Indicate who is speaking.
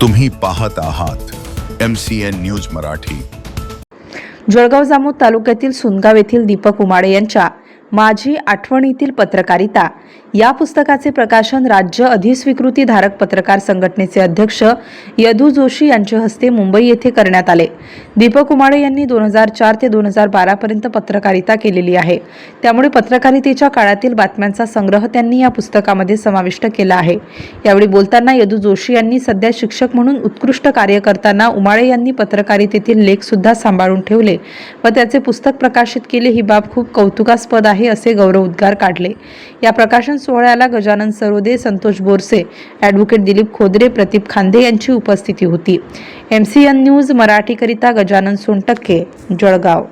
Speaker 1: तुम्ही पाहत आहात M C N news Marathi.
Speaker 2: Jalgaon Jamod तालुक्यातील सुनगाव येथील दीपक उमाडे यांच्या माझी आठवणीतील पत्रकारिता. या पुस्तकाचे प्रकाशन राज्य अधिस्वीकृती धारक पत्रकार संघटनेचे अध्यक्ष यदू जोशी यांच्या हस्ते मुंबई येथे करण्यात आले. दीपक कुमाळे यांनी दोन हजार चार ते दोन हजार बारापर्यंत पत्रकारिता केलेली आहे. त्यामुळे पत्रकारितेच्या काळातील बातम्यांचा संग्रह त्यांनी या पुस्तकामध्ये समाविष्ट केला आहे. यावेळी बोलताना यदू जोशी यांनी सध्या शिक्षक म्हणून उत्कृष्ट कार्य करताना उमाळे यांनी पत्रकारितेतील लेखसुद्धा सांभाळून ठेवले व त्याचे पुस्तक प्रकाशित केले ही बाब खूप कौतुकास्पद आहे. असे गौरवोद्गार काढले. या प्रकाशन सोहळ्याला गजानन सरोदे संतोष बोरसे ॲडव्होकेट दिलीप खोदरे प्रदीप खांदे यांची उपस्थिती होती. एम सी एन न्यूज मराठीकरिता गजानन सोनटक्के जळगाव.